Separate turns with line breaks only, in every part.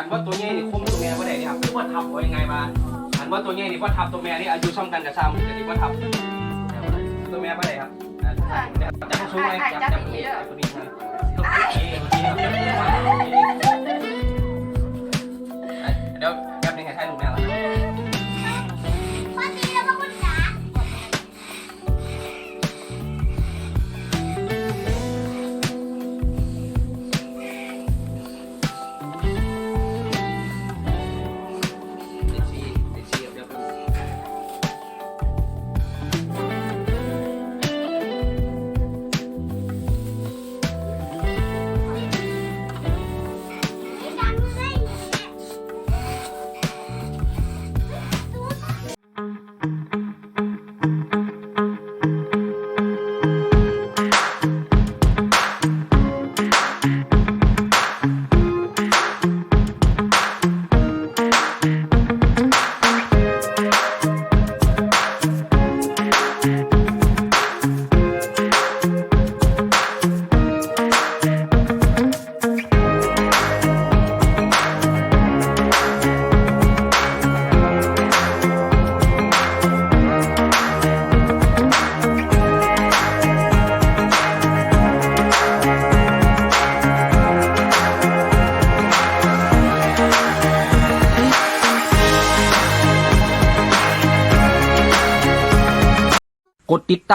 คันว่าตัวใหญ่นี่คุมตัวแม่บ่ได้นี่ครับคือว่าทับไว้ยังไงมาคันว่าตัวใหญ่นี่ว่าทับตัวแม่นี่อายุซ้ำกันกับซ้ำแต่นี่ว่าทับตัวแม่บ่ได้ครับอ่าจับสูงไว้จับจับตัวนี้จับตัวนี้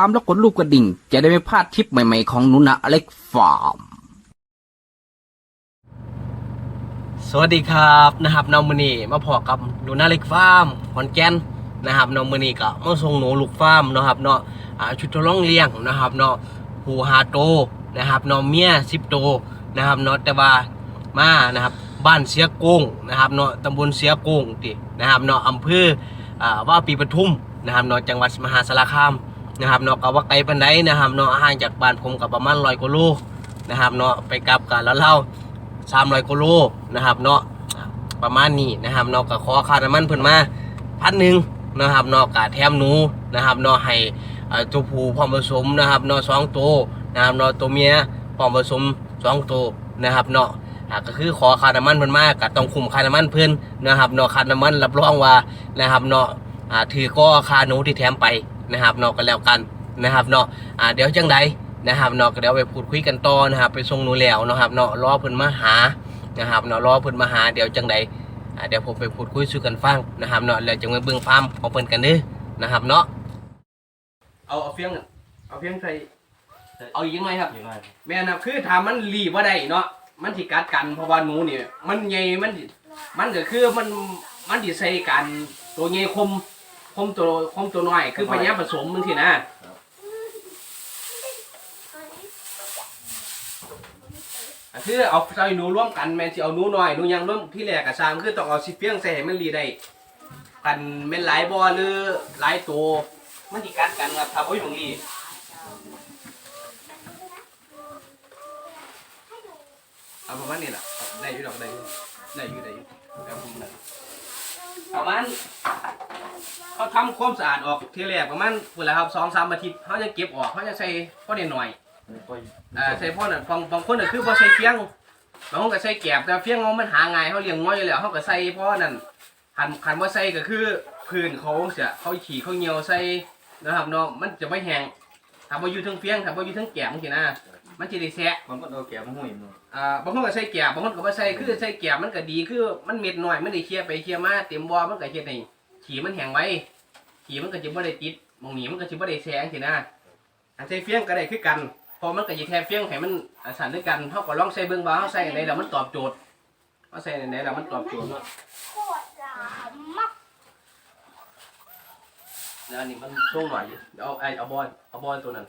าม
และ
กดรูปกระดิ่ง จะได้ไม่พลาดทริปใหม่ๆของนุนะอเล็กฟาร์ม
สวัสดีครับนะครับน้องมือนีมาพอกับนูนาเล็กฟาร์มขอนแก่นนะครับน้องมือนีก็มาส่งหนูลูกฟาร์มนะครับเนาะอ่าชุดทดลองเลี้ยงนะครับเนาะหูหาโตนะครับเนาะเมียสิบโตนะครับเนาะแต่ว่ามานะครับบ้านเสียโกงนะครับเนาะตำบลเสียโกงตินะครับเนาะอำเภอว่าปีปทุมนะครับเนาะจังหวัดมหาสารคาม นะครับเนาะก็ว่าไกลปานใดนะครับเนาะห่างจากบ้านผมกับประมาณร้อยกว่าโลนะครับเนาะไปกลับกันแล้วเล่าสามร้อยกิโลนะครับเนาะประมาณนี้นะครับเนาะก็ขอค่าน้ำมันเพิ่นมาพันหนึ่งนะครับเนาะกะแถมหนูนะครับเนาะให้ตัวผู้พร้อมผสมนะครับเนาะสองตัวนะครับเนาะตัวเมียพร้อมผสมสองตัวนะครับเนาะก็คือขอค่าน้ำมันเพิ่นมาก็ต้องคุมค่าน้ำมันเพิ่นนะครับเนาะค่าน้ำมันรับรองว่านะครับเนาะถือก็ค่าหนูที่แถมไป นะครับเนาะก็แล้วกันนะครับเนาะอ่าเดี๋ยวจังใดนะครับเนาะก็เดี๋ยวไปพูดคุยกันต่อนะครับ ไปส่งหนูแล้วนะครับเนาะรอเพิ่นมาหานะครับเนาะรอเพิ่นมาหาเดี๋ยวจังใดอ่าเดี๋ยวผมไปพูดคุยสู่กันฟังนะครับเนาะแล้วจังไปเบิ่งฟาร์มของเพิ่นกันเด้อนะครับเนาะ
เอาเอาเฟียงเอาเฟียงใส่เอาอีกหน่อยครับแม่นครับคือถ้ามันรีบ่ได้เนาะมันสิกัดกันเพราะว่าหนูนี่มันใหญ่มันสิมันก็คือมันมันสิใส่กันตัวใหญ่คม คมตัวคมตัวน้อย คือพญาผสมมึงสินะอะคือเอาใส่หนูร่วมกันแม่นสิเอาหนูน้อยหนูยังร่วมที่แรกก็สร้างคือต้องเอาสิเฟียงใส่ให้มันรีได้กันแม่นหลายบ่หรือหลายตัวมันสิกัดกันครับถ้าบ่อยู่ตรงนี้เอาประมาณนี้ล่ะเอาได้อยู่ดอกได้อยู่ได้อยู่ได้อยู่แล้วผมนะ ประมาณเขาทำความสะอาดออกทีแรกประมาณเวลาครับสองสามอาทิตย์เขาจะเก็บออกเขาจะใส่พ่อเนหน่อยอ่าใส่พ่อน่ะบางบางคนน่ะคือพอใส่เฟียงบางคนก็ใส่แกบแต่เฟียงมันหาง่ายเขาเลี้ยงง้อยอยู่แล้วเขาก็ใส่พ่อนั่นหันหันว่าใส่ก็คือพื้นเขาเสียเขาขี่เขาเหี่ยวใส่นะครับเนาะมันจะไม่แห้งถ้าบ่อยู่เทั้งเฟียงถ้าบ่อยู่เทั้งแกะมันสินะ มันสิได้แซะ
มันก็เอาแก้วมาห้อยมัน
อ่าบางคนก็ใส่แกะบางคนก็บ่ใส่คือใส่แกะมันก็ดีคือมันเม็ดน้อยมันได้เคลียร์ไปเคลียร์มาเต็มบ่อมันก็เฮ็ดให้ขี้มันแห้งไว้ขี้มันก็จะบ่ได้ติดหมองนี้มันก็สิบ่ได้แซะจังซี่นะอันใส่เฟียงก็ได้คือกันเพอมันก็สิแทนเฟียงให้มันอาสั่นด้วยกันเฮาก็ลองใส่เบิ่งว่าเฮาใส่อันใดแล้วมันตอบโจทย์เฮาใส่อันใดแล้วมันตอบโจทย์เนาะ
โคตรหลามมาก
แล้วอันนี้มันช่วงหน่อยอยู่เดี๋ยวเอาไอ้เอาบอลเอาบอลตัวนั้น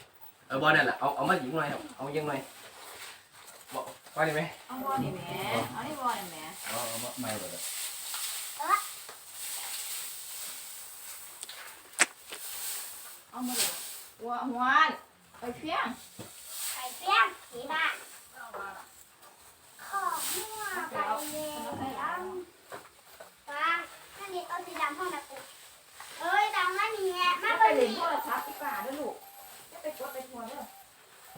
เอาบอลนั่นแหละเอาเอามายิงหน่อยครับเอายิงหน่อยบอกว่าได้ไหม
เอาบอลนี่แหม่เอานี่บอลนี่แหม่
เอาเอามาไม่ก็ได้
เอามาเลยหัวหัวไปเพียง
ไข่เปี้ยงสีบ้านขอบมั่วไปเลยอะฟ้าถ้านี่เอาสีดำห้องนะกูเอ้ยดำมานี่แหละมา
มาไป
เบิ่ง
เล่น
นี่
โทรศัพท์ดีกว่าเด้อลูกจะ ไปกดไปทัวร์เด้อ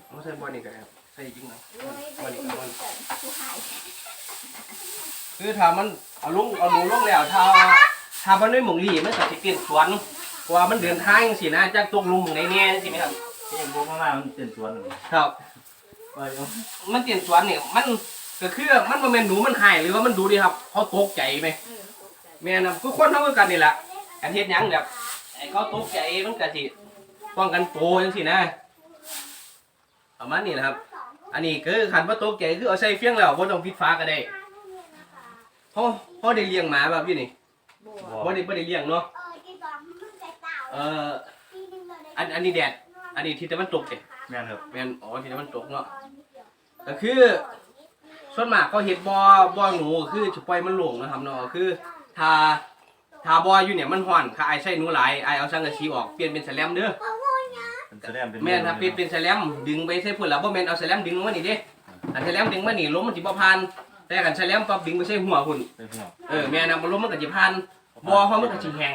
เอาใส่บอลนี่ก็ได้ครับใส่ส่จริงหน่อย
โอ้ยไปอุ่นกันผู้หาย
คือถ้ามันเอาลุงเอาหนูลงแล้วถ้าถ้ามันไม่หมองหลีมันก็สิเปลี่ยนสวนเพราะว่ามันเดินทางสินะจากตกหลุมหม้องไหนแน่สิไหมครับ
ที่ยังบ่มาๆมันเป็นสวนเลย
ครับ
ไปเอา
มันเปลี่ยนสวนเนี่ยมันก็คือมันบ่แม่นหนูมันหายหรือว่ามันดูดีครับเขาตกใจไหม
เออตกใจ
แม่นำคือคนเท่ากันนี่แหละการเฮ็ดหยังแบบไอ้เขาตกใจมันก็สิ ป้องกันตัวจังซี่นะประมาณนี้แหละครับ อันนี้คือคันว่าตกใจคือเอาใส่เฟียงแล้วบ่ต้องปิดฝาก็ได้เพราะเพราะได้เลี้ยงหมาแบบนี้นี่
บัว
บ่ได้บ่ได้เลี้ยงเนาะ
เออที่สองมันจะเต่า
เอ่ออันอันนี้แดด อันนี้ที่ตะวันตกเด้
แม่นครับ
แม่นอ๋อที่ตะวันตกเนาะก็คือส่วนมากเขาเฮ็ดบ่บ่หนูคือจะปล่อยมันโลงนะครับเนาะคือถ้าถ้าบ่อยู่เนี่ยมันฮ้อนถ้าไอ้ใช้หนูหลายไอ้เอาสังกะสีออกเปลี่ยนเป็นแสลมเด้อ
เป็นแสดงเป็น
แม่นครับเปลี่ยนเป็นแสลมดึงไปใส่พุ่นแล้วบ่แม่นเอาแสลมดึงลงมานี่เด้อันแสลมดึงมานี่ลมมันสิบ่ผ่าน แต่กันแสลมปั๊บดึงไปใส่หัวพุ่น
เป็นหัว
เออแม่นำลมมันก็สิผ่านบ่เพราะมันก็สิแห้ง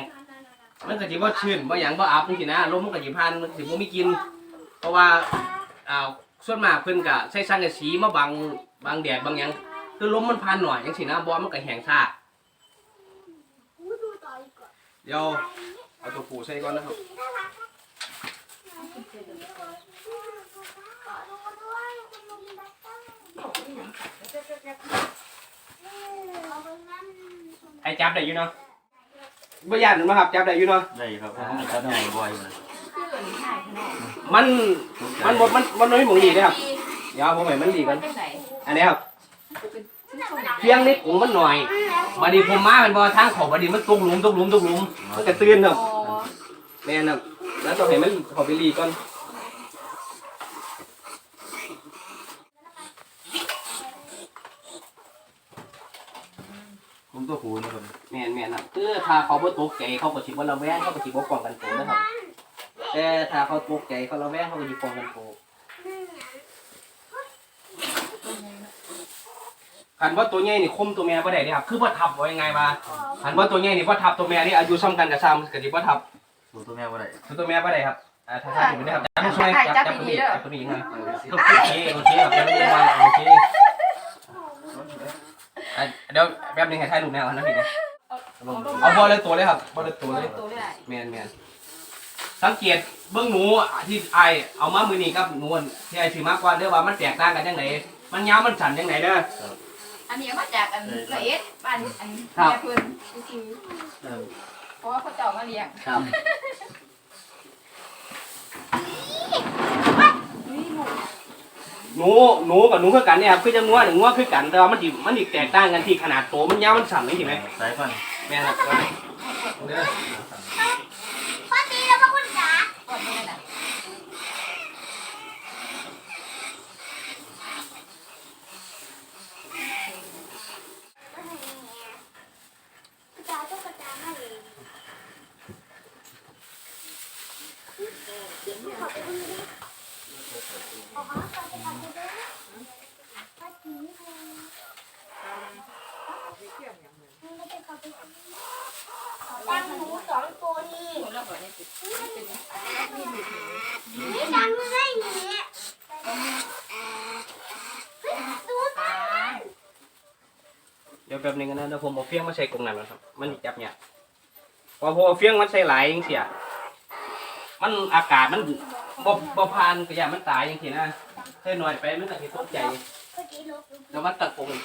มันก็สิบ่ชื้นบ่หยังบ่อับจังซี่นะลมมันก็สิผ่านมันสิบ่มีกลิ่นเพราะว่าอ่าส่วนมากเพิ่นก็ใช้สังกะสีมาบังบังแดดบางหยังคือลมมันผ่านหน่อยจังซี่นะบ่มันก็แห้งซ่าเดี๋ยวเอาตัวปูใส่ก่อนนะครับ ไอ้จับได้อยู่เนาะบ่ยานมันบ่ครับจับได้อยู่เนาะ
ได้ครับผมก็ใหญ่บ่อยเลย
มัน มันบ่มันมันบ่มีหมองดีเด้อครับ เดี๋ยวผมให้มันดีกัน อันนี้ครับ
เพี
ยงนกรุงมันหน่อยบัดนี้ผมมามันบ่ทางของบัดนี้มันตกหลุมตกหลุมตกหลุมมันก็ตื่นครับแม่นครับ แล้วต้องให้มันเข้าไปรีก่อน
ผมตัวผูนะครับ
แม่นแม่นครับคือถ้าเขาบ่ตกใจเขาก็สิบ่ระแวงเขาก็สิบ่ป้องกันตัวนะครับ แต่ถ้าเขาตกใจเขาระแวงเขาก็สิป้องกันตัวคันว่าตัวใหญ่นี่คุมตัวแม่บ่ได้เด้ครับ คือบ่ทับว่ายังไงว่าคันว่าตัวใหญ่นี่บ่ทับตัวแม่นี่อายุซ้ำกันกับซ้ำก็สิบ่ทับ
ผูตัวแม่บ่ได้
คือตัวแม่บ่ได้ครับอ่าถ้าถ้าอยู่ได้ครับจับช่วยจับจับตัวนี้จับตัวนี้ยังไงโอเคโอเคครับแล้วนี่มาโอเคอะเดี๋ยวแป๊บนึงให้ถ่ายรูปแนวนะพี่นะเอาบอลเลยตัวเลยครับบอลเลยตัวเลย
ตัวได้
แมนแมนสังเกตเบื้องหนูที่ไอเอามามือนี้กับหนูอันที่ไอถือมากกว่าเด้อว่ามันแตกต่างกันยังไงมันยาวมันสั่นยังไงเด้อ
อันนี้มาจากอันละเอียดบ้านอัน
ครับ
แม่เพิ่นคือ
เออ
เพราะว่าเขาเจ้ามาเลี้ยง
ครับ
นี่หนู
หนูหนูกับหนูคือกันเนี่ยครับคือจะงัวหนึ่งงัวคือกันแต่ว่ามันดิมันดิแตกต่างกันที่ขนาดโตมันยาวมันสั่นเลยใช่ไหม
สายพันธุ์
แม่นครับเด้อ
พอดีแล้วก็คุณจ๋า
ก่อนไม่ได้น่ะ
กระจายก็กระจายให้เองขอบคุณดิออกมาก่อนจะทำไปด้วยป้าจีเลยไม่ได้เข้าไป ตั้งหมูสองตัวนี่
หนูแล้วก่อนนี่ติดเป็นนี่หนี
ดูตา
เดี๋ยวแป๊บนึงนะเดี๋ยวผมเอาเฟี้ยงมาใส่กรงนั้นนะครับ มันจับเนี่ยพอพอเอเฟี้ยงมันใส่หลายจังเสีย มันอากาศมันบ่บ่ผ่านกระยามันตายจังซี่นะใส่หน่อยไปมันก็สิตกใจ
เมื่อกี้ลบ
แล้วมันตะโกน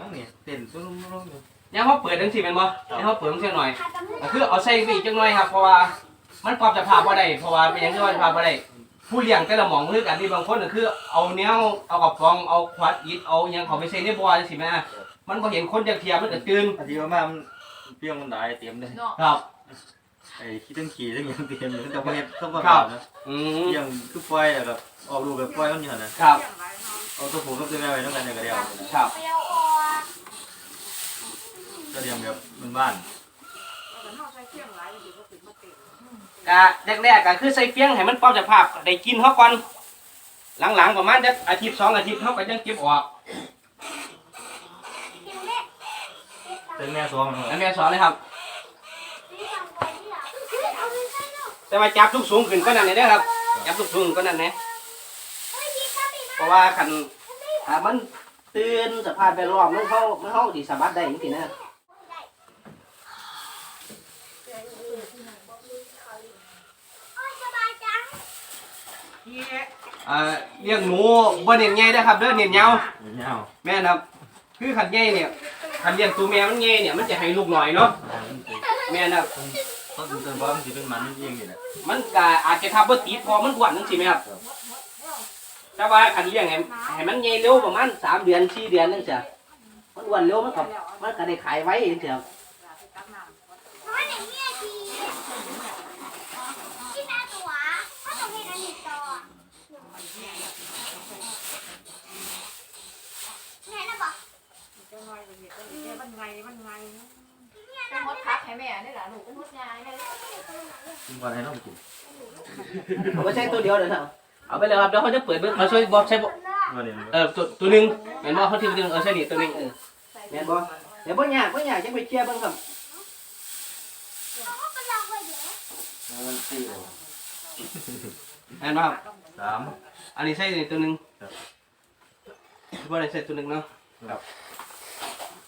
น้องนี่ยเต้นซุ้มๆอยู่
เนี่ยเขาเปิดจังซี่แม่นบ่เนี่ยเขาเปิดจังซี่หน่อย
ใครจะไม่
ก็คือเอาใส่ไปอีกจังหน่อยครับ เพราะว่ามันปรับสภาพบ่ได้เพราะว่าเป็นหยังที่ว่าสภาพบ่ได้ผู้เลี้ยงแต่ละหม่องคือกันที่บางคนก็คือ เอาแนวเอากับฟองเอาขวดอิฐเอาหยังเขาไปใส่ในบ่อจังซี่แม่มันบ่เห็นคนจักเทียมันก็ตื่น
อาทิตย์ว่ามามันเปรี้ยวมันได้เตรียมเลย
เนาะ
ครับ
ไอ้ขี้ตั้งขี่ตั้งอย่างเตรียมเลยแต่บ่เฮ็ดต้องบ่
ครับ
นะ
อืม
เลี้ยงคือปล่อยแล้วก็ออกลูกแบบปล่อยมันอยู่หั่นนะครับเอาตัวผูกับตัวแม่ไว้นำกันเนี่ยก็เดียว
ครับ
เปรี้ยวออ ก
ก็เลี้ยงแบบบ้าน
ก็แรกๆก็คือใส่เฟียงให้มันปรับสภาพได้กินเฮาก่อนหลังๆประมาณจักอาทิตย์สองอาทิตย์เฮาก็จังเก็บออก
กินเล็ก
ๆเป็นแม่ซ้อมมัน
แล้วแม่สอนเลยครับ
นี่ทำไว้ที่หลังเอาไปใส่เนาะ
แต่ว่าจับทุกสูงขึ้นก็นั่นนี่เด้อครับ จับทุกสูงก็นั่นแหละ
เฮ้ยพี่
ราะว่าคันถ้ามันตื่นสภาพแวดล้อมมันเข้ามันเข้าสิสามารถได้จริงๆนะ
โอ้ยสบายจัง
เอ่อเลี้ยงหนูบ่เน้นใหญ่เด้อครับ เด้อเน้นยาว
เงา
แม่นครับ คือขันใหญ่เนี่ยขันเลี้ยงตัวแม่มันใหญ่เนี่ยมันจะให้ลูกน้อยเนาะแม่นครับ
เขาตื่นเต้นเพราะมันสิเป็นมันจริงนี่แหละ
มันก็อาจจะทับบ่ติดพอมันอ้วนจังซี่แม่ครับ แต่ว่าขันเลี้ยงให้ให้มันใหญ่เร็วประมาณ3เดือน4เดือนจังซี่มันอ้วนเร็วมันก็มันก็ได้ขายไว้จังซี่ครับ
เพราะว่าเด็กเนี่ยทีที่แม่ตัวถ้าต้องเห็นอันนี้ต่อแม่น่ะบอก
เป็นมดพักให้แม่นี่แหละหนูเป็นมดยายเลย
กินก่อนให้น้องกิน
เอาไปใช้ตัวเดียวเด้อครับเอาไปเลยครับเดี๋ยวเขาจะเปิดเบิ่งเอาช่วยบอกใช้บ่
วันนี้
เออตัวตัวหนึงแม่นบ่เขาที่ตัวหนึงเออใช่นี่ตัวหนึงเออแม่นบ่เดี๋ยวบ่ยากบ่ยากจังไปเชียร์เบิ่งครับ
เขาก็ไปลองไว้เดี๋ยว
มันสี่
แม่นบ่ครับ
สาม
อันนี้ใช่นี่ตัวหนึง
ครับ
บ่ได้ใส่ตัวหนึงเนาะ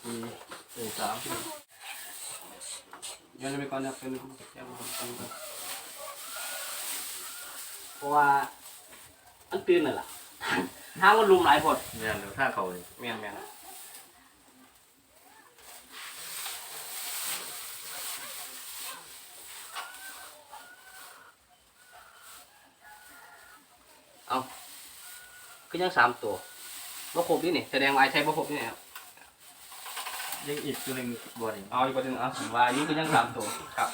สี่ สี่สาม
ย้อนไปก่อนนะเป็นเพราะว่ามันตื่นน่ะล่ะทางมันลุมหลายพด
เนี่ยเดี๋ยวถ้าเขาเลย
แม่นแม่นเอาคือยังสามตัวบ่ครบนี่นี่แสดงว่าไอ้ใช้บ่ครบนี่ครับ
ยังอีกตัวหนึ่งบ่อนี่
เอาอีกประเด็นเอาผมว่าอันนี้คือยังสามตัวครับ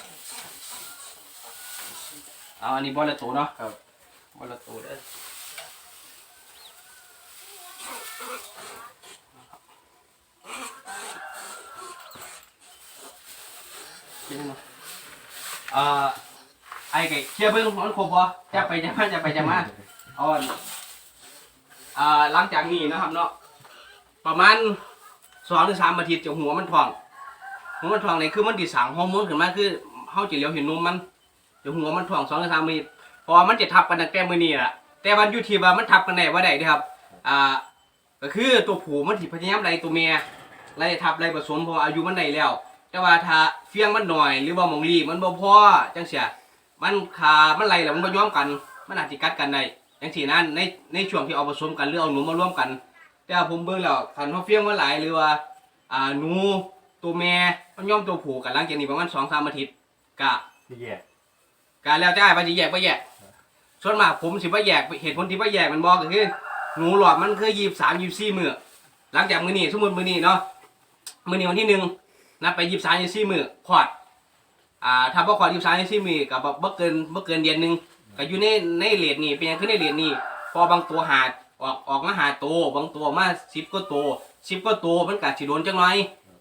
เอาอันนี้บอลละตัวเนาะครับบอลละตัวเด้อกินเนาะเอ่อไอ้ไก่เชียร์เบิ้งมันครบบ่จะไปจะมาจะไปจะมาเอาอันอ่าหลังจากนี้นะครับเนาะประมาณ สองถึงสามอาทิตย์จะหัวมันทองหัวมันทองนี่คือมันติสั่งฮอร์โมนขึ้นมาคือเฮาจะเลียวเห็นนมมันเดี๋ยวหัวมันทองสองถึงสามอเพราะว่ามันจะทับกันตั้งแต่มื้อนี้ล่ะแต่วันอยู่ที่ว่ามันทับกันได้บ่ได้เด้ครับอ่าก็คือตัวผู้มันสิพยายามไล่ตัวเมียไล่ทับไล่ผสมพราะว่าอายุมันได้แล้ว แต่ว่าถ้าเฟียงมันหน่อย หรือว่ามองรีมันบ่พอจังเสียมันขามันไล่แล้วมันบ่ยอมกัน มันอาจสิกัดกันได้จังซี่นั้นในในช่วงที่เอาผสมกันหรือเอาหนูมาร่วมกัน แต่ว่าผมเบิ่งแล้วคันว่าเฟียงมันหลายหรือว่าอ่าหนูตัวแม่มันย่อมตัวผู้กันหลังจากนี้ประมาณสองสามอาทิตย์กะ
ที่แยก
กะแล้วจะไปจะแยกไปแยก ส่วนมากผมสิว่าแยกเหตุผลที่ว่าแยกมันบอกก็คือหนูหลอดมันคือยี่สามยี่สี่มือหลังจากมื้อนี้สมมติมื้อนี้เนาะมื้อนี้วันที่หนึ่งนับไปยี่สามยี่สี่มือคลอดอ่าถ้าบ่คลอดยี่สามยี่สี่มือกับบ่เกินบ่เกินเดือนหนึงก็อยู่ในในเลทนี้เป็นหยังคือในเลทนี้พอบางตัวหา ออกออกมาหาโตวบางตัวมาสิบก็โตสิบก็โตวมันก็สิโดนจังหน่อย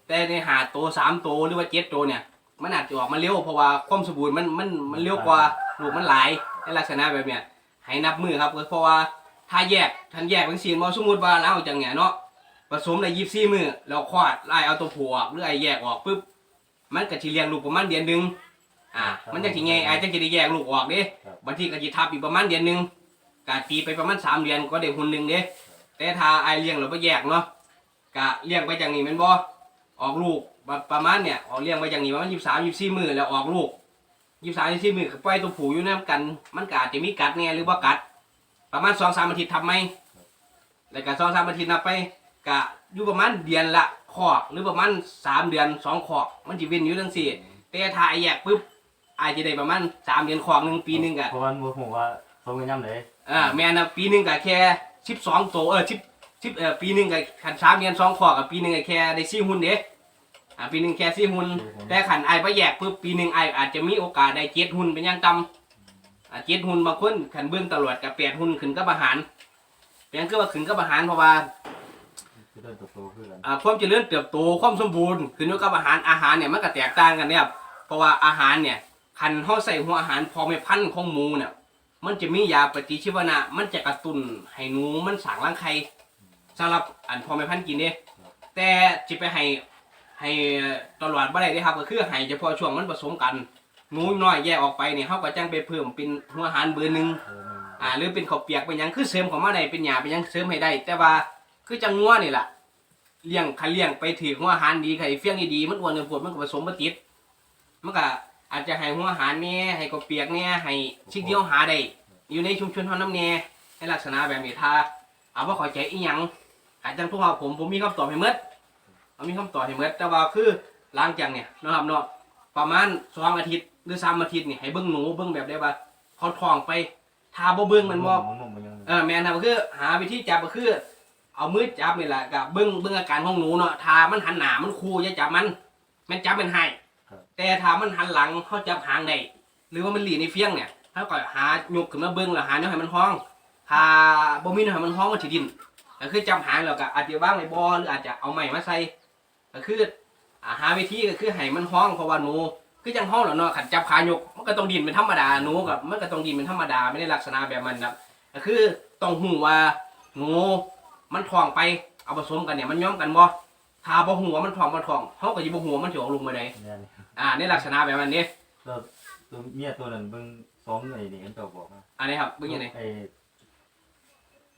แต่ในหาตัวสามตัวหรือว่าเจ็ดตัวเนี่ย มันอาจจะออกมาเร็วเพราะว่าความสมบูรณ์มันมันมันเร็วกว่าลูกมันหลายในลักษณะแบบเนี้ยให้นับมือครับเพราะว่าถ้าแยกทันแยกเป็นสีมอสมมติว่าเราจังเนี้ยเนาะผสมในยี่สี่มือแล้วควาดไล่เอาตัวผัวออกหรือไอ้แยกออกปุ๊บมันก็จะเลี้ยงลูกประมาณเดือนหนึงอ่ามันจะทีไงไอ้จังจะได้แยกลูกออกเด้บางทีก็จะทับอีกประมาณเดือนหนึง กะตีไปประมาณสามเดือนก็ได้หุ่นหนึ่งเด้แต่ถ้าไอ้เลี้ยงเราไปแยกเนาะกะเลี้ยงไปจังนี้แมันบ่ออกลูกประประมาณเนี่ยออกเลี้ยงไว้อย่างนี้ประมาณยี่สามยี่สี่มือแล้วออกลูกยี่สามยี่สี่มือก็ปล่อยตัวผูอยู่น้ำกัน มันก็อาจจะมีกัดแน่หรือว่ากัด ประมาณสองสามอาทิตย์ทำไหมแล้วก็สองสามอาทิตย์นับไปกะอยู่ประมาณเดือนละขอกหรือประมาณสามเดือนสองขอกมันจะเว้นอยู่ทั้งสี่แต่ถ้าไอ้แยกปุ๊บอาจจะได้ประมาณสามเดือนขอกหนึ่งปีหนึ่งกะ
เพราะว่าบัวผมว่าเขาเป็นย่ำเลย
อ่าแม่นะปีหนึ่งก็แค่สิบสองตัวเออสิบสิบเออปีหนึ่งก็ขันสามเดือนสองขอกับปีหนึ่งก็แค่ได้สี่หุ่นเด้อ่าปีหนึ่งแค่สี่หุ่นแต่ขันไอไปแยกปุ๊บปีหนึ่งไออาจจะมีโอกาสได้เจ็ดหุ่นเป็นอยังต่ำอ่าเจ็ดหุ่นบางคนขันเบื้องตลอดกับแปดหุ่นขึ้นกับอาหารเป็นหยังคือว่าขึ้นกับอาหารเพราะว่า
คือเดินโตๆขึ้นกัน
อ่าความเจริญเติบโตความสมบูรณ์ขึ้นอยู่กับอาหารอาหารเนี่ยมันก็แตกต่างกันเนี่ยครับเพราะว่าอาหารเนี่ยคันเฮาใส่หัวอาหารพอไม่พันธุ์ของหมูเนี่ย มันจะมียาปฏิชีวนะ มันจะกระตุ้นให้หนูมันสร้างรังไข่สำหรับอันพอไม่พันกินเด้แต่จะไปให้ให้ตลอดบ่ได้เด้ครับก็คือให้เฉพาะช่วงมันผสมกันหนูน้อยแยกออกไปเนี่ยเฮาก็จังไปเพิ่มเป็นหัวอาหารเบอร์หนึ่ง
อ่า
หรือเป็นข้าวเปียกเป็นหยังคือเสริมของมาได้เป็นหยาเป็นหยังเสริมให้ได้ แต่ว่าคือจังงัวนี่แหละเลี้ยงคันเลี้ยงไปถือหัวอาหารดีไข่เฟี้ยงดีๆมันอ้วนกันปวดมันก็ผสมมาติดมันก็ อาจจะให้หัวอาหารเนี่ยให้ข้าวเปียกเนี่ยให้สิ่งที่เราหาได้อยู่ในชุมชนเฮาน้ำเนี่ยในลักษณะแบบนี้ถ้าเอาว่าขอใจอีหยังอาจจังทุกเฮาผมผมมีคำตอบให้หมดผมมีคำตอบให้หมดแต่ว่าคือหลังจากเนี่ยนะครับเนาะประมาณสองอาทิตย์หรือสามอาทิตย์เนี่ยให้เบิ่งหนูเบิ่งแบบได้ว่าเขาทองไปทาบ่เบิ่งมันบ่
มึงมึงยัง
เออแม่นครับก็คือหาวิธีจับก็คือ เอามือจับนี่แหละกับเบิ้งเบิ้งอาการของหนูเนาะทามันหันหนามันคูอย่าจับมัน มันจับมันให้ แต่ถามันหันหลังเขาจับหางได้หรือว่ามันหลีในเฟี้ยงเนี่ยเขาก็หายกขึ้นมาเบิ้งแล้วหาเนี่ยให้มันห้องถ้าบ่มีเนี่ยให้มันห้องมันสิดินก็คือจับหางแล้วก็อาจจะว่างในบ่อหรืออาจจะเอาไม้มาใส่ก็คือหาวิธีก็คือให้มันห้องเพราะว่าหนูคือจังห้องแล้วเนาะขันจับขายกมันก็ต้องดินเป็นธรรมดาหนูกับมันก็ต้องดินเป็นธรรมดาไม่ได้ลักษณะแบบมันครับก็คือต้องหูว่าหนูมันท้องไปเอาผสมกันเนี่ยมันย้อมกันบ่ ถ้าบ่หูว่ามันท้องบ่ท้องเฮาก็สิบ่หูว่ามันสิออกลูกมื้อใด
เนี่ยนี่
อ่าในลักษณะแบบนั้นนี่
ตัวตัวเมียตัวนั้นเบิ่งสองไอ้นี่เจ้าบอกนะ
อันนี้ครับเบิ่งยังไง
ไอ้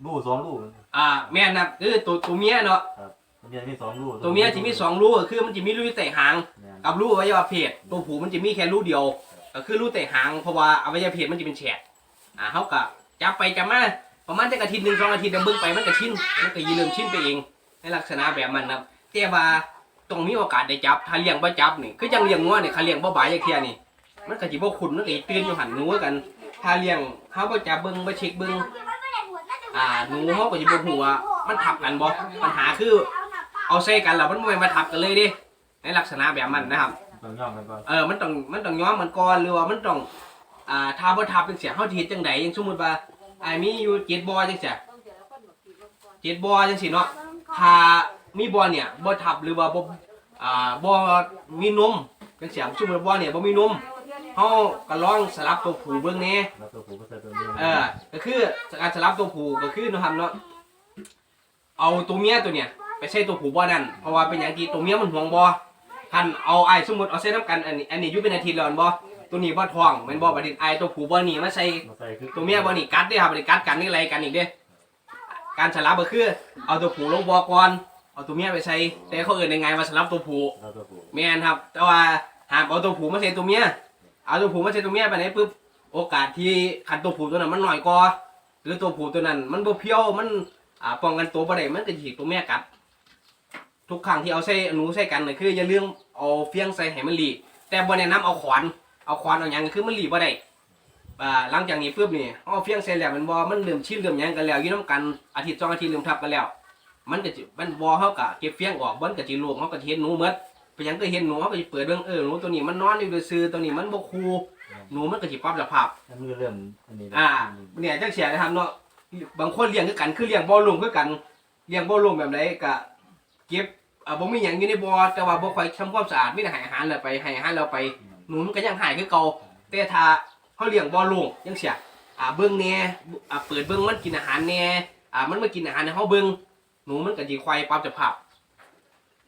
ลูกสองลูก
อ่าแม่นครับคือตัวตัวเมียเนาะ
ตัวเมียมีสองลูก
ตัวเมียสิมีสองรูก็คือมันจะมีรูที่เตะหาง
เนี่ย
กับรูอวัยวะเพศตัวผู้มันจะมีแค่รูเดียว ก็คือรูเตะหางเพราะว่าอวัยวะเพศมันจะเป็นแฉกอ่าเฮาก็จับไปจับมาประมาณจักอาทิตย์หนึงสองอาทิตย์เดี๋ยวเบิ่งไปมันก็ชินมันก็ยีเริ่มชินไปเองในลักษณะแบบมันครับ แต่ว่าต้องมีโอกาสได้จับ ถ้าเลี้ยงบ่จับนี่คือจังเลี้ยงงัวนี่เขาเลี้ยงบ่บายจักเที่ยนี่ มันก็สิบ่คุ้นมันก็สิตื่นอยู่หันหนูกัน ถ้าเลี้ยงเฮาบ่จับเบิ่งบ่เช็คเบิ่งอ่าหนูเฮาก็สิบ่ฮู้ว่ามันทับกันบ่ปัญหาคือ เอาใส่กันแล้วมันบ่แม่นมาทับกันเลยเด้ในลักษณะแบบมันนะครับ
ต้องย่อมกันก่อน
เออ มันต้อง มันต้องย้อมมันก่อนหรือว่ามันต้อง อ่าถ้าบ่ทับเป็นเสียงเฮาสิเฮ็ดจังไดอย่างสมมุติว่าอ้ายมีอยู่7บ่อจังซี่เจ็ดบ่อจังซี่เนาะถ้า มีบ่อเนี่ยบ่ทับหรือว่าบ่อ่าบ่มีนมจังซี่สมมุติว่าบ่อเนี่ยบ่มีนมเฮาก็ลองสลับตัวผู้เบิ่งแหน่
แล้วตัวผู้ก็ใส่ตัวเมีย
เออก็คือการสลับตัวผู้ก็คือนะครับเนาะเอาตัวเมียตัวเนี้ยไปใส่ตัวผู้บ่นั่นเพราะว่าเป็นอย่างที่ตัวเมียมันห่วงบ่ท่านเอาไอ้สมมุติเอาใส่น้ำกันอันนี้อันนี้อยู่เป็นอาทิตย์แล้วแม่นบ่ตัวนี้บ่ท้องแม่นบ่บัดนี้ไอ้ตัวผู้บ่นี่มาใส่
มาใส่คือ
ตัวเมียบ่นี่กัดเด้ครับบัดนี้กัดกันนี่อะไรกันอีกเด้ การสลับก็คือ เอาตัวผู้ลงบ่อก่อน เอาตัวเมียไปใส่แต่เขาเอิ้นยังไงว่าสลับตัวผู้
เราตัวผู้
แม่นครับ แต่ว่าห้ามเอาตัวผู้มาใส่ตัวเมียเอาตัวผู้มาใส่ตัวเมียไปไหนปุ๊บโอกาสที่ขันตัวผู้ตัวนั้นมันน้อยกว่าหรือตัวผู้ตัวนั้น มันบ่เพี้ยวมันอ่าป้องกันตัวบ่ได้มันก็สิถูกตัวเมียกัดทุกครั้งที่เอาใส่หนูใส่กันน่ะคืออย่าลืมเอาเฟียงใส่ให้มันหลีแต่บ่แนะนำเอาขวานเอาขวานเอาหยังคือมันหลีบ่ได้อ่าหลังจากนี้ปุ๊บนี่เอาเฟียงใส่แล้วมันบ่มันเริ่มชินเริ่มหยังกันแล้วอยู่นํกันอาทิตย์สองอาทิตย์เริ่มทับกันแล้ว มันก็สิมันบ่เฮาก็เก็บเฟียงออกมันก็สิโลงเฮาก็สิเห็นหนูหมดเป็นหยังก็เห็นหนูเขาก็จะเปิดเรื่องเออหนูตัวนี้มันนอนอยู่ซื่อๆตัวนี้มันบ่คูลหนูมันก็สิปรับสภาพ
นั่นคือเรื่องอันนี้
อ่าเนี่ยจังเสียนะครับเนาะบางคนเลี้ยงคือกันคือเลี้ยงบ่อลงคือกันเลี้ยงบ่อลงแบบใดก็เก็บอ่าบ่มีหยังอยู่ในบ่อแต่ว่าบ่ค่อยทำความสะอาดมีแต่ให้อาหารแล้วไปให้อาหารแล้วไปหนูมันก็ยังหายคือเก่าแต่ถ้าเขาเลี้ยงบ่อลงจังเสียอ่าเบิ่งแหน่อ่าเปิดเบิ่งมันกินอาหารแหน่อ่ามันมากินอาหารให้เฮาเบิ่ง หนูมันก็สิค่อยปรับสภาพ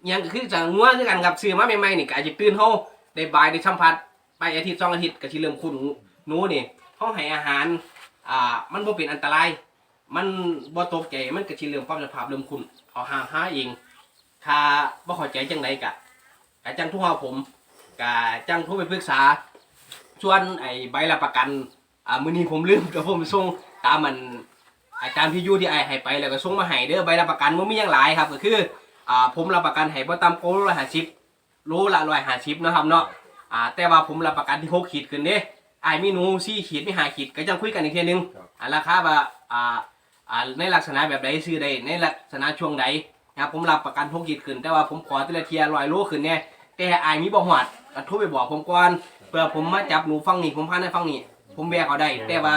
อิหยังก็คือจะงัวคือกันครับซื้อมาใหม่ๆนี่ก็อาจจะตื่นเฮาได้บายได้สัมผัสไปอาทิตย์สองอาทิตย์ก็สิเริ่มคุ้นหนูนี่เฮาให้อาหารอ่ามันบ่เป็นอันตราย มันบ่ตกใจมันก็สิเริ่มปรับสภาพเริ่มคุ้นเอาหาหาเองถ้าบ่เข้าใจจังไดก็ก็จังทุกเฮาผมก็จังโทรไปปรึกษาส่วนไอ้ใบรับประกันอ่ามื้อนี้ผมลืมก็ผมส่งตามมัน อาจารย์พิยูที่ไอ้ให้ไปแล้วก็ส่งมาให้เด้อใบรับประกันบ่มีหยังหลายครับ ก็คืออ่าผมรับประกันให้บ่ต่ำกว่าร้อยห้าสิบโลละร้อยห้าสิบนะครับเนาะอ่าแต่ว่าผมรับประกันที่หกขีดขึ้นเด้ไอ้ายมีหนูสี่ขีดมีห้าขีดก็จังคุยกันอีกทีนึงอ่าราคาว่าอ่าอ่าในลักษณะแบบใดซื้อได้ในลักษณะช่วงใดนะครับผมรับประกันหกขีดขึ้น แต่ว่าผมขอแต่ละเทียร้อยโลขึ้นเนี่ยแต่ไอ้ายมีบ่หอดก็โทรไปบอกผมก่อนเพื่อผมมาจับหนูฟังนี่ผมพาในฟังนี่ผมแบกเอาได้ แต่ว่า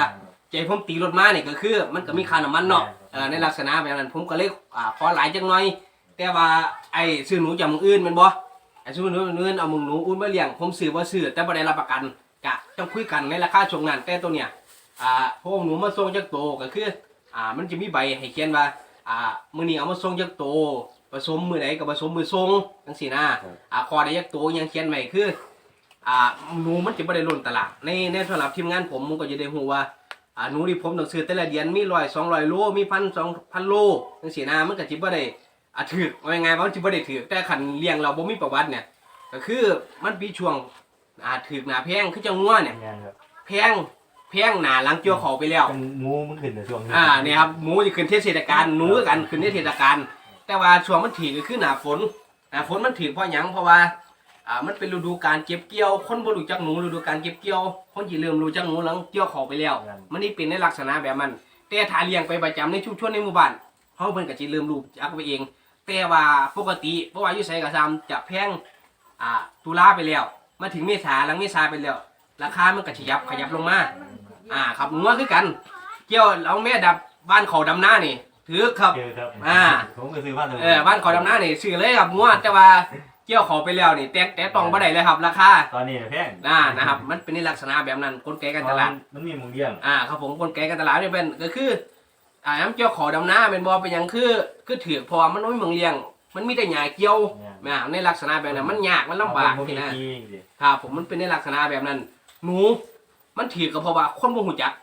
ใจผมตีรถมาเนี่ยก็คือ มันก็มีค่าน้ำมันเนาะเออในลักษณะแบบนั้นผมก็เลยอ่าขอหลายจังหน่อย แต่ว่าไอ้ซื้อหนูจากมึงอื่นแมันบ่ไอ้ซื้อหนูจากมึงอื่นเอามึงหนูอุ่นมาเลี้ยงผมซื้อบ่ซื้อแต่บ่ได้รับประกันกะต้องคุยกันในราคาช่วงนั้นแต่ตัวเนี้ยอ่าพวกหนูมาส่งจากโตก็คืออ่ามันจะมีใบให้เขียนว่าอ่ามื้อนี้เอามาส่งจากโตผสมมื้อใดก็ผสมมื้อส่งจังซี่นะอ่าคอได้จากโตยังเขียนไว้คืออ่าหนูมันจะบ่ได้ล้นตลาดในในสำหรับทีมงานผมผมก็จะได้ฮู้ว่า อ่าอ่าหนูที่ผมต้องซื้อแต่ละเดือนมีร้อยสองร้อยโลมีพันสองพันโลจังซี่นะมันก็สิบ่ได้อะถือว่ายังไงมันสิบ่ได้ถือแต่คันเลี้ยงเราบ่มีประวัติเนี่ย ก็คือมันมีช่วงอ่าถือหน้าแพงคือจังงัวเนี่ย
งานครับ
แพงแพงหนาหลังเกี่ยวเขาไปแล้ว
เป็นหมูมันขึ้นในช่วงนี้
อ่าเนี่ยครับหมูจะขึ้นเทศกาลหนูก็กันขึ้นเทศกาลแต่ว่าช่วงมันถีก็คือหน้าฝนหน้าฝนมันถีเพราะหยังเพราะว่า อ่ามันเป็นฤดูการเก็บเกี่ยว คนบ่รู้จักหนูฤดูการเก็บเกี่ยว คนที่เริ่มรู้จักหนูหลังเกี่ยวเขาไปแล้ว มันนี่เป็นในลักษณะแบบมัน แต่ถ้าเลี้ยงไปประจำในชุมชนในหมู่บ้านเฮาเพิ่นก็สิเริ่มรู้จักไปเอง แต่ว่าปกติบ่ว่าอยู่ไสก็ตามจะแพงอ่าตุลาไปแล้ว มาถึงเมษาหลังเมษาไปแล้ว ราคามันก็ขยับขยับลงมา อ่าครับงัวคือกัน เกี่ยวเอาแม่ดับบ้านเขาดำหน้านี่ถือครับ
เจอครับ
อ่า
ผมก็ซื้อบ้านเลย
เออบ้านเขาดำหน้านี่ซื้อเลยครับงัวแต่ว่า เกี่ยวเขาไปแล้วนี่แต่แต่ต้องบ่ได้เลยครับ ราคา
ตอนนี้แพง
อ่านะครับ มันเป็นในลักษณะแบบนั้นกลไกการตลาด
มันมีหมึงเลี้ยง
อ่าครับผมกลไกการตลาดนี่เป็นก็คืออ่าน้ำเกี่ยวเขาดำหน้าเป็นบ่เป็นหยังคือคือถือเพอมันไม่เมืองเลี้ยง มันมีแต่หญ้าเกี่ยวอ่าในลักษณะแบบนั้นมันยากมันลำบาก
ผม
นี่
มี
นะ
ที่ดิ
ครับผมมันเป็นในลักษณะแบบนั้น หนู มันถือก็เพราะว่าคนบ่ฮู้จัก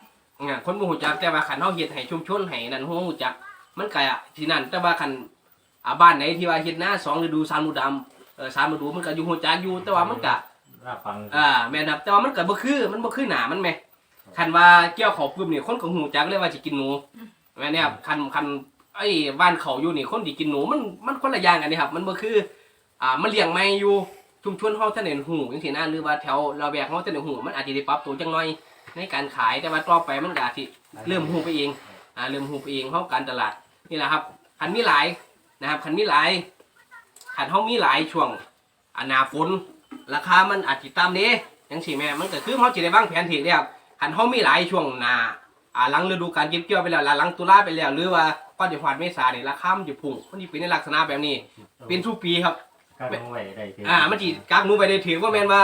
อ่าคนบ่ฮู้จักแต่ว่าคันเฮาเฮ็ดให้ชุมชนให้นั่นฮู้จัก มันก็อะที่นั่นแต่ว่าคันอ่าบ้านไหนที่ว่าเฮ็ดหน้าสองฤดูสามฤดูดำ เออสามฤดูมันก็อยู่ฮู้จักอยู่แต่ว่ามันก็
น่าฟัง
อ่าแม่นครับแต่ว่ามันก็บ่คือมันบ่คือหน้ามันแหม่คันว่าเกี่ยวเขาปุ๊บนี่คนก็ฮู้จักเลยว่าสิกินหนูแม่นเนี่ยครับคันคันไอ้บ้านเขาอยู่นี่คนที่กินหนูมันมันคนละอย่างกันนี่ครับ มันบ่คือ อ่ามันเลี้ยงไม่อยู่ชุมชนเฮาท่านเห็นหูจังซี่นะหรือว่าแถวเราแบกเฮาท่านเห็นหูมันอาจจะได้ปรับตัวจังหน่อยในการขายแต่ว่าต่อไปมันก็อาจสิเริ่มหูไปเองอ่าเริ่มหูไปเองเฮาการตลาดนี่แหละครับคันมีหลายนะครับคันมีหลาย คันเฮามีหลายช่วงอ่าหน้าฝนราคามันอาจสิต่ำเด้จังซี่แม่มันก็คือเฮาสิได้วางแผนถูกเด้ครับคันเฮามีหลายช่วงหน้าอ่าหลังฤดูการเก็บเกี่ยวไปแล้วหลังตุลาไปแล้วหรือว่าก่อนจะฮอดเมษานี่ราคามันจะพุ่งมันสิเป็นในลักษณะแบบนี้ เป็นทุกปีครับ
ก็ต้องไว้ได้ที่
อ่ามันจีกักหนูไปได้ถือว่าแม่นว่า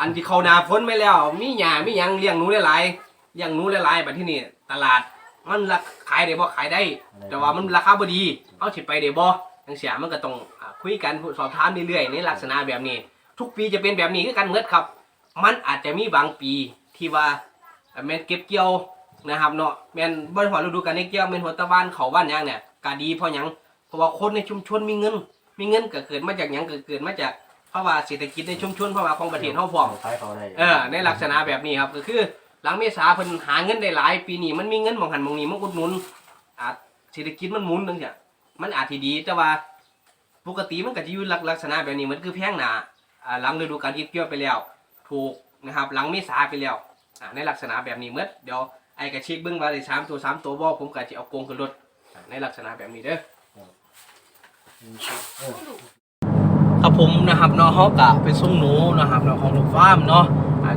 อันที่เขานาพ้นไปแล้ว มีหญ้ามีหยังเลี้ยงหนูหลายๆเลี้ยงหนูหลายๆบัดที่นี่ตลาดมันราคาขายได้บ่ขายได้ แต่ว่ามันราคาบ่ดีเอาสิไปได้บ่จังเสียมันก็ต้องอ่า คุยกันสอบถามเรื่อยๆในลักษณะแบบนี้ ทุกปีจะเป็นแบบนี้คือกันเมดครับ มันอาจจะมีบางปีที่ว่าอ่าแม่นเก็บเกี่ยวนะครับเนาะแม่นบ่หัวฤดูกาลเก็บเกี่ยวแม่นหัวตะวันเขาบ้านหยังเนี่ยก็ดีเพราะหยังเพราะว่าคนในชุมชนมีเงิน มีเงินก็เกิดมาจากหยังก็เกิดมาจากเพราะว่าเศรษฐกิจในชุมชนเพราะว่าของประเทศเฮาพร้อม
ขายเขาได้
เออในลักษณะแบบนี้ครับก็คือหลังเมษาเพิ่นหาเงินได้หลายปีนี้มันมีเงินหมองหันหมองนี้มันอุดหนุนอาจเศรษฐกิจมันหมุนจังซี่มันอาจสิดีแต่ว่า ปกติมันก็จะอยู่ลักษณะแบบนี้มันคือแพงหนาหลังฤดูกาลเก็บเกี่ยวไปแล้ว ถูกนะครับหลังเมษาไปแล้วในลักษณะแบบนี้เมื่อเดี๋ยวไอ้ก็เช็คเบิ่งว่าได้สามตัวสามตัวบ่ผมก็สิเอาโกงขึ้นรถอ่าในลักษณะแบบนี้เด้อครับผมนะครับเนาะเฮากะไปส่งหนูนะครับเนาะของลูกฟาร์มเนาะ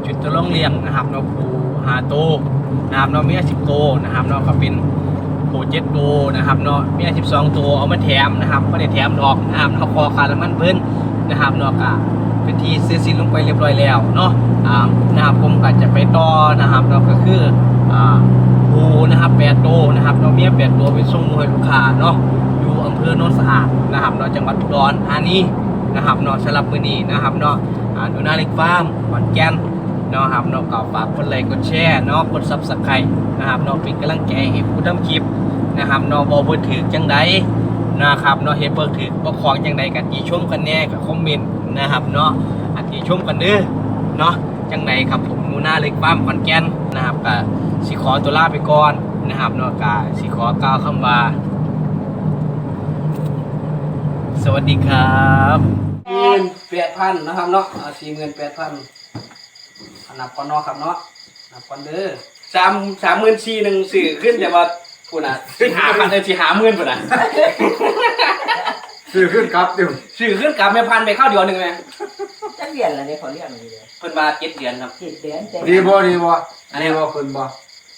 จุดจะลองเลี้ยงนะครับเนาะผูหาโตนะครับเนาะเมียสิบโตนะครับเนาะก็เป็น ผูเจ็ดโตวนะครับเนาะมีสิบสองตัวเอามาแถมนะครับไม่ได้แถมดอกนะครับเนาะคอขาดแล้วมันเพิ่นนะครับเนาะกะเป็นที่เสร็จสิ้นลงไปเรียบร้อยแล้วเนาะอ่านะครับผมก็จะไปต่อนะครับเนาะก็คืออ่าูนะครับแปดโตวนะครับเนาะเมียแปดตัวไปส่งหนูให้ลูกค้าเนาะอยู่อำเภอโนนสะอาดนะครับเนาะจังหวัดอุดรธานีนะครับเนาะสำหรับมือนี้นะครับเนาะดูนาเล็กฟาร์มขอนแก่น นาะครับเนาะก็ฝากกดไลค์กดแชร์เนาะกด Subscribe นะครับเนาะเป็นกำลังใจให้ผู้ทำคลิปนะครับเนาะบ่เบิ่ถือจังใดนะครับเนาะเฮเบิ่ถือบ่ของจังใดก็ติชมกันแน่ก็คอมเมนต์นะครับเนาะอันติชมกันเด้อเนาะจังใดครับผมหนูนาเล็กฟามขอนแกนนะครับก็สิขอตัวลาไปก่อนนะครับเนาะก็สิขอกล่าวคำว่าสวัสดีครับหมื่นแปดพันนะครับเนาะสี่หมื่นแปดพัน นับก่อนเนาะครับเนาะนับก่อนเด้อสามสามหมื่นสี่หนึ่งสื่อขึ้นแต่ว่าพูดนะขึ้นหาพันเลยสี่หาหมื่นพูดนะ
ซื้อขึ้นครับเดี๋ยว
สื่อขึ้นกลับไม่พันไปเข้าเดียวหนึ่งไหม
จักเดือนละเนี่ยเขาเรียกมันเลย
เพิ่นมาเจ็ดเดือนครับ
เจ็ดเดือนแต่
ดีบ่ดีบ่
อัน
ดี
นี้
บ่ขึ้นบ่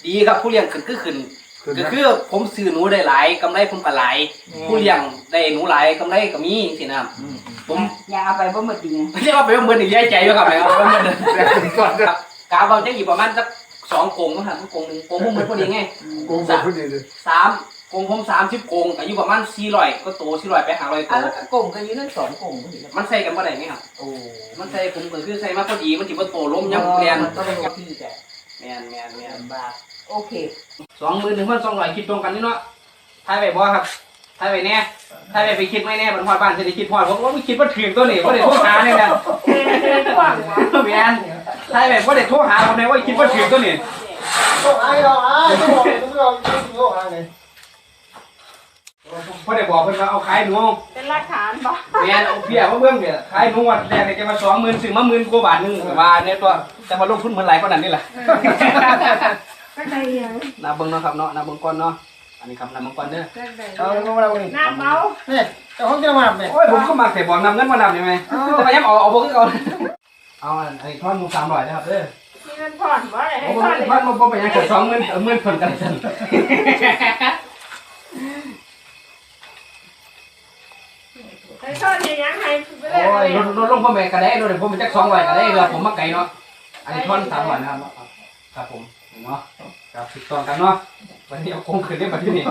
ดีครับผู้เลี้ยงขึ้นคือขึ้น
ขึ้น
ก็
นะ
คือผมซื้อหนูได้หลายกำไรผมก็หลาย ผู้เลี้ยงได้หนูหลายกำไรก็มีสินะผม
อย่าเอาไปบ่หมดจริง
เรียกว่าเป็นเมือนอีกแย่ใจอยู่ครับไหมครับเป็นเมือน
แต่ถึงก่อนจะ
กาบางจะอยู่ประมาณสักสองกงนะครับกงหนึ่งกงผมเหมือนพอดีไง
โกงบ่ขึ้นดีเลย
สามกงผมสามสิบกงอายุประมาณสี่ร้อยก็โตสี่ร้อยไปหาร้อยโต
อะแล้วก็กลมกันอยู่นั่นสองกลมพอดี
มันใส่กันบ่ได้ไหมครับ
โอ้
มันใส่ผมก็คือใส่มาพอดีมันจิบ่โตล้มยังเรียน
มันก็เป็นที่แต่
แมนแมนแมน
บาท โอเค
สองหมื่นหนึ่งพันสองร้อยคิดตรงกันนี่เนาะทายไปบ่ครับทายไปแน่ทายไปไปคิดไม่แน่บรรพอดบ้านจะได้คิดพอดผมว่าไม่คิดว่าถึงตัวนี้ว่าได้โทรหาเนี่ยนะ
กว้างวะ
แมนทายไปว่าได้โทรหาผมเลยว่าคิดว่าถึงตัวนี้
ต้องไอ้เราไอ้ต้องบอกต้องบอกต้องบอกไอ้เลย
พอได้บอกเพิ่นว่าเอาขายหนู
เป็นหลักฐานบ่
แมนเอาเบี้ยมาเบิ่งเบี้ยขายหนูวันแรกเลยแกมาสองหมื่นซื้อมาหมื่นกว่าบาทหนึงว่าเนี่ยตัวแต่มาลงทุนเหมือนหลายคนนั้นนี่แหละ
ก็ได้ยัง
นับเบิ่งเนาะครับเนาะนับเบิ่งก่อนเนาะอันนี้ครับนับเบิ่งก่อนเด้อ
ก็ได้
เอาลงมาเลย
น้ำเมา
นี่แต่ห้องจะมาเนี่ย
โอ้ยผมก็มาแต่บอกนำเงินมานำใช่ไหมแต่ว่ายังเอาเอาบ่คือเอาเอาอันนี้ทอนหมูสามร้อยนะครับเด้อ
มีเงินผ่อนบ่ได้ให้
โอ้โห
ผ่อนเลย
มันบ่ไปยังเกิดสองหมื่นเออหมื่นคนกันจัน
ให้ผ่อนยังให้ไปเลย
โอ้ยลดลดลงพ่อแม่ก็ได้ลดผมเป็นจักสองร้อยก็ได้เออผมมาไกลเนาะอันนี้ทอนสามร้อยนะครับครับผม เนาะครับถูกต้องกันเนาะวันนี้เอาคงคืนได้มาที่นี่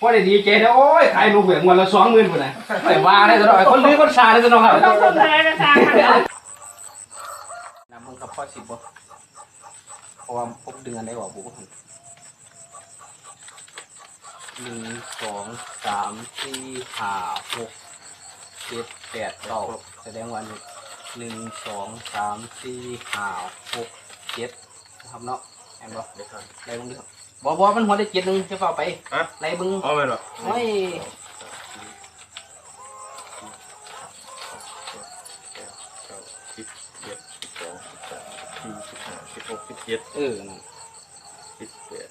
พอได้ดีเจนะโอ้ยขายลูกเหวี่ยงวันละสองหมื่นคนน่ะแต่ว่าได้ตลอดคนลื้อคนชาได้ตลอดครับ
ต้องคนอะไรนะทางมัน
นำมึงกับพ่อสิบบ่เพราะว่าพบเดือนได้บอกบุกหนึ่งสองสามสี่ห้าหกเจ็ดแปดเก้าแสดงวันหนึ่งสองสามสี่ห้าหกเจ็ดนะ ครับเนาะแอนบอกไรบึงดิครับบอบอมันหัวได้เจ็ดหนึ่งจะเฝ้าไปไรบึง
เอาไปหรอ
โอ้ย
สิบเอ็ดสิบสองสิบสามสี่สิบห้าสิบหกสิบเจ็ด
เออนั่น
สิบแปด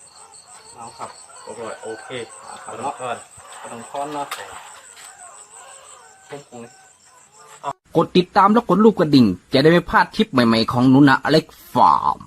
เอาครับ
โอเคโอเค
เอาค
เอา
รับ
เนาะ
เนาะกระดองค้อนเนาะพุ่งพุ่งเลย
กดติดตามแล้วกดรูปกระดิ่ง จะได้ไม่พลาดทริปใหม่ๆของนุนะอเล็กฟาร์ม